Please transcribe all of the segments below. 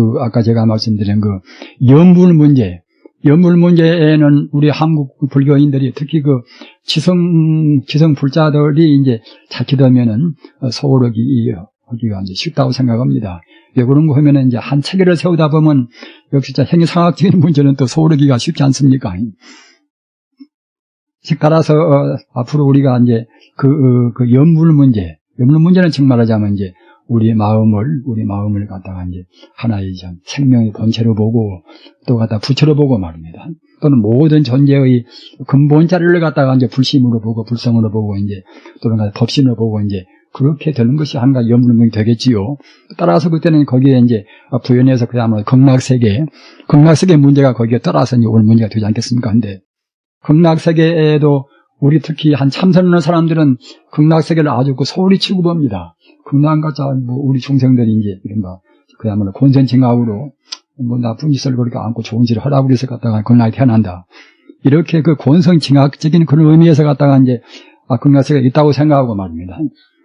그 아까 제가 말씀드린 그 연불 문제, 연불 문제에는 우리 한국 불교인들이 특히 그 지성 지성 불자들이 이제 자칫 하면은 소홀하기 하기가 이제 쉽다고 생각합니다. 왜 그런 거 하면은 이제 한 체계를 세우다 보면 역시 진짜 행위상학적인 문제는 또 소홀하기가 쉽지 않습니까? 즉 따라서 어, 앞으로 우리가 이제 그, 어, 그 연물 문제, 연물 문제는 즉 말하자면 이제 우리 마음을 우리 마음을 갖다가 이제 하나의 전 생명의 본체로 보고 또 갖다 부처로 보고 말입니다. 또는 모든 존재의 근본 자리를 갖다가 이제 불심으로 보고 불성으로 보고 이제 또는 법심으로 보고 이제 그렇게 되는 것이 한가 연불명이 되겠지요. 따라서 그때는 거기에 이제 부연해서 그야말로 극락세계, 극락세계 문제가 거기에 따라서 이제 올 문제가 되지 않겠습니까? 근데 극락세계에도 우리 특히 한 참선하는 사람들은 극락세계를 아주 그 소홀히 취급합니다. 극락가자 뭐 우리 중생들이 이제 이런가 그야말로 권선징악으로 뭐 나쁜 짓을 그렇게 않고 좋은 짓을 하라고 그래서 갖다가 극락에 태어난다. 이렇게 그 권성징악적인 그런 의미에서 갖다가 이제 아, 극락세계가 있다고 생각하고 말입니다.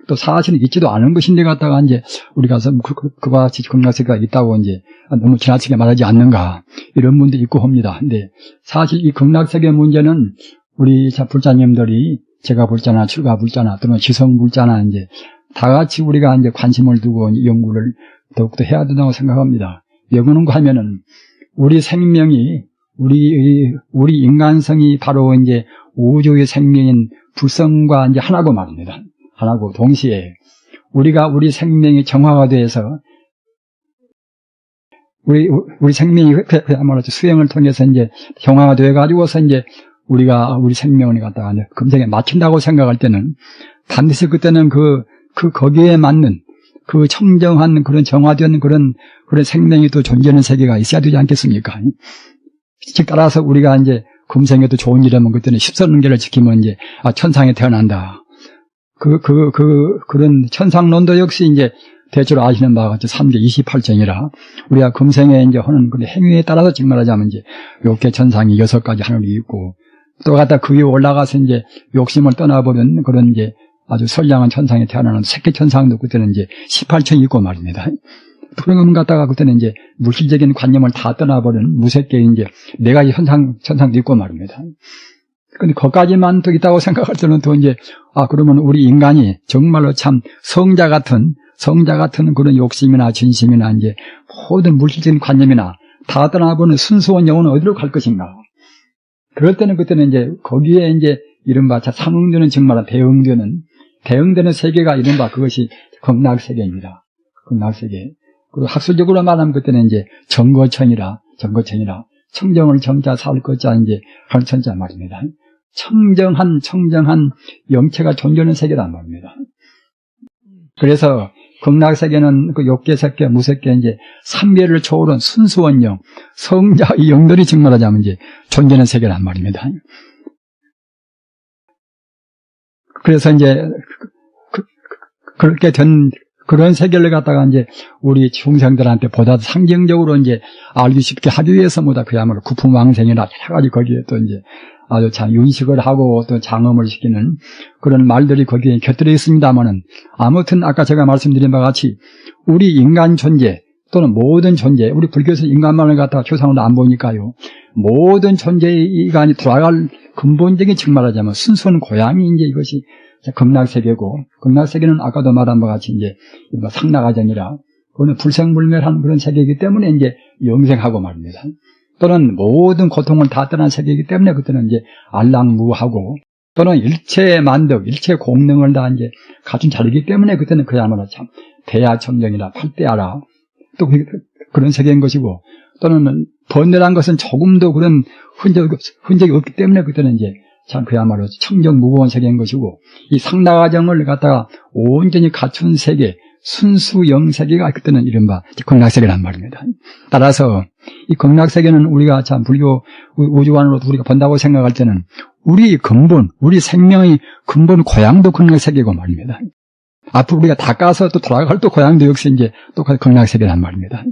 또 사실은 있지도 않은 것인데 갖다가 이제 우리가 그, 그, 그와 같이 극락세계가 있다고 이제 너무 지나치게 말하지 않는가 이런 분도 있고 합니다. 근데 사실 이 극락세계 문제는 우리 자 불자님들이 제가 불자나 출가 불자나 또는 지성 불자나 이제 다 같이 우리가 이제 관심을 두고 연구를 더욱더 해야 된다고 생각합니다. 왜 그런가 하면은 우리 생명이 우리 우리 인간성이 바로 이제 우주의 생명인 불성과 이제 하나고 말입니다. 하나고 동시에 우리가 우리 생명이 정화가 돼서 우리 우리 생명이 그야말로 수행을 통해서 이제 정화가 돼 가지고서 이제 우리가 우리 생명을 갖다가 금생에 맞춘다고 생각할 때는 반드시 그때는 그, 그 거기에 맞는 그 청정한 그런 정화된 그런 그런 생명이 또 존재하는 세계가 있어야 되지 않겠습니까? 즉 따라서 우리가 이제 금생에도 좋은 일하면 그때는 십선계를 지키면 이제 아 천상에 태어난다. 그, 그, 그, 그런 천상론도 역시 이제 대체로 아시는 바와 같이 3개 28정이라 우리가 금생에 이제 하는 그 행위에 따라서 즉 말하자면 이제 욕계 천상이 여섯 가지 하늘이 있고 또 갖다 그 위에 올라가서 이제 욕심을 떠나버린 그런 이제 아주 선량한 천상에 태어나는 새끼 천상도 그때는 이제 18천이 있고 말입니다. 그런 것 갖다가 그때는 이제 물질적인 관념을 다 떠나버린 무색계 이제 네 가지 현상, 천상도 있고 말입니다. 근데 거기까지만 또 있다고 생각할 때는 또 이제, 아, 그러면 우리 인간이 정말로 참 성자 같은, 성자 같은 그런 욕심이나 진심이나 이제 모든 물질적인 관념이나 다 떠나보는 순수한 영혼은 어디로 갈 것인가. 그럴 때는 그때는 이제 거기에 이제 이른바 상응되는 정말 대응되는, 대응되는 세계가 이른바 그것이 극락 세계입니다. 극락 세계. 그리고 학술적으로 말하면 그때는 이제 정거천이라, 정거천이라, 청정을 정자 살 것자 이제 할천자 말입니다. 청정한 청정한 영체가 존재하는 세계란 말입니다. 그래서 극락 세계는 그 욕계 세계, 무색계 이제 삼계를 초월한 순수한 영, 성자 이 영들이 증말하자면 이제 존재하는 세계란 말입니다. 그래서 이제 그, 그, 렇게된 그런 세계를 갖다가 이제 우리 중생들한테 보다 상징적으로 이제 알기 쉽게 하기 위해서 뭐다. 그야말로 구품왕생이나 여러 가지 거기에 또 이제 아주 참 윤식을 하고 또 장엄을 시키는 그런 말들이 거기에 곁들여 있습니다만은 아무튼 아까 제가 말씀드린 바와 같이 우리 인간 존재 또는 모든 존재 우리 불교에서 인간만을 갖다가 초상으로 안 보니까요 모든 존재가 돌아갈 근본적인 즉 말하자면 순수한 고향이 이제 이것이 극락세계고 극락세계는 아까도 말한 바와 같이 이제 상나가정이라 그거는 불생불멸한 그런 세계이기 때문에 이제 영생하고 말입니다. 또는 모든 고통을 다 떠난 세계이기 때문에 그때는 이제 알랑무하고 또는 일체 만덕, 일체 공능을 다 이제 갖춘 자리이기 때문에 그때는 그야말로 참 대야청정이라 팔대하라 또 그런 세계인 것이고 또는 번뇌란 것은 조금도 그런 흔적, 흔적이 없기 때문에 그때는 이제 참 그야말로 청정 무거운 세계인 것이고 이 상나가정을 갖다가 온전히 갖춘 세계 순수 영 세계가 그때는 이른바 극락세계란 말입니다. 따라서 이 극락세계는 우리가 참 불교 우주관으로 우리가 본다고 생각할 때는 우리 근본, 우리 생명의 근본 고향도 극락세계고 말입니다. 앞으로 우리가 다 까서 또 돌아갈 또 고향도 역시 이제 똑같이 극락세계란 말입니다.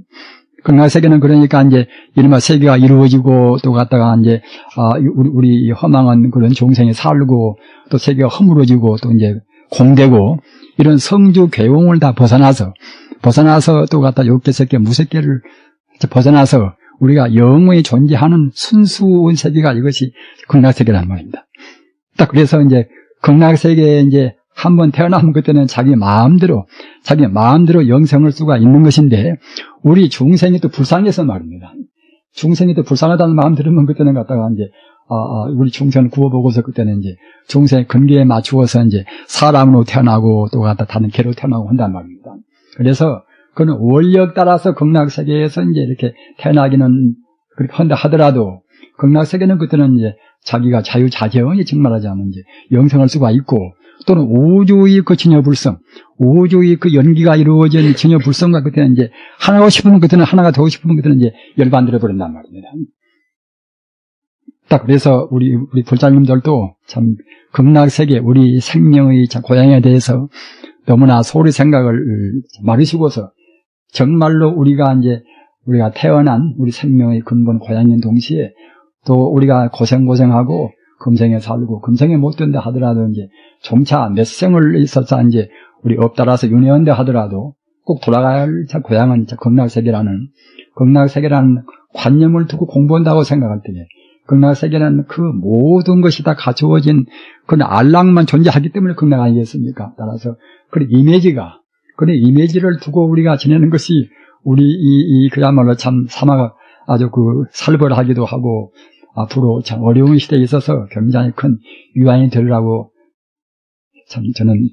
극락세계는 그러니까 이제 이른바 세계가 이루어지고 또 갔다가 이제 아 우리, 우리 허망한 그런 종생이 살고 또 세계가 허물어지고 또 이제 공되고 이런 성주 괴용을 다 벗어나서 벗어나서 또 갖다 욕계 새끼 무색계를 벗어나서 우리가 영원히 존재하는 순수한 세계가 이것이 극락세계란 말입니다. 딱 그래서 이제 극락세계에 이제 한번 태어나면 그때는 자기 마음대로, 자기 마음대로 영생을 수가 있는 것인데, 우리 중생이 또 불쌍해서 말입니다. 중생이 또 불쌍하다는 마음 들으면 그때는 갖다가 이제, 아, 아, 우리 중생을 구워보고서 그때는 이제 중생의 근기에 맞추어서 이제 사람으로 태어나고 또 갖다 다른 개로 태어나고 한단 말입니다. 그래서 그는 원력 따라서 극락 세계에서 이제 이렇게 태어나기는 그렇게 한다 하더라도 극락 세계는 그때는 이제 자기가 자유자재원이 증말하자면 이제 영생할 수가 있고 또는 우주의 그 진여불성, 우주의 그 연기가 이루어진 진여불성과 그때는 이제 하나가 싶으면 그때는 하나가 되고 싶으면 그때는 이제 열반들어 버린단 말입니다. 딱 그래서 우리 우리 불자님들도 참 극락 세계 우리 생명의 참 고향에 대해서 너무나 소리 생각을 마르시고서 정말로 우리가 이제 우리가 태어난 우리 생명의 근본 고향인 동시에 또 우리가 고생고생하고 금생에 살고 금생에 못 된다 하더라도 이제 종차 몇 생을 있어서 이제 우리 업 따라서 윤회한다 하더라도 꼭할 고향은 극락세계라는 극락세계라는 관념을 두고 공부한다고 생각할 때에 극락세계는 그 모든 것이 다 갖추어진 그 안락만 존재하기 때문에 극락 아니겠습니까? 따라서 그 이미지가 그 이미지를 두고 우리가 지내는 것이 우리 이, 이 그야말로 참 사막 아주 그 살벌하기도 하고 앞으로 참 어려운 시대에 있어서 굉장히 큰 유한이 되리라고 참 저는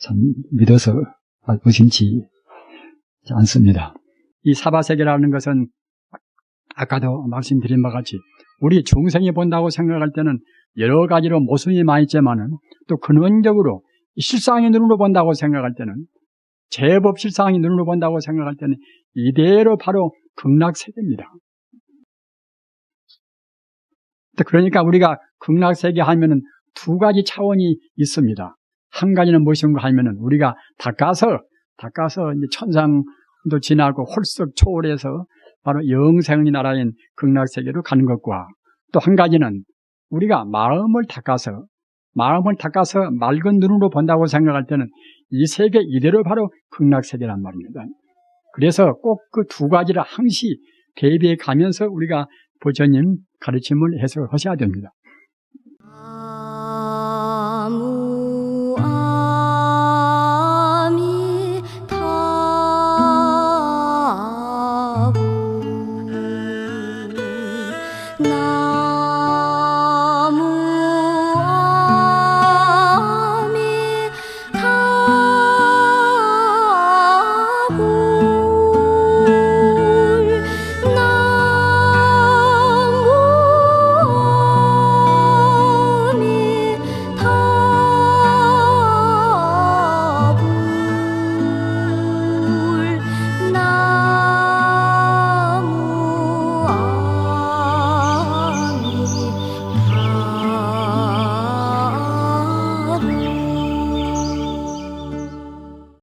참 믿어서 의심치 않습니다. 이 사바세계라는 것은 아까도 말씀드린 바와 같이 우리 중생이 본다고 생각할 때는 여러 가지로 모순이 많이 있지만은 또 근원적으로 실상의 눈으로 본다고 생각할 때는 제법 실상의 눈으로 본다고 생각할 때는 이대로 바로 극락세계입니다. 그러니까 우리가 극락세계 하면은 두 가지 차원이 있습니다. 한 가지는 무엇인가 하면은 우리가 닦아서, 닦아서 이제 천상도 지나고 홀썩 초월해서 바로 영생의 나라인 극락세계로 가는 것과 또 한 가지는 우리가 마음을 닦아서, 마음을 닦아서 맑은 눈으로 본다고 생각할 때는 이 세계 이대로 바로 극락세계란 말입니다. 그래서 꼭 그 두 가지를 항시 대비해 가면서 우리가 부처님 가르침을 해석하셔야 됩니다.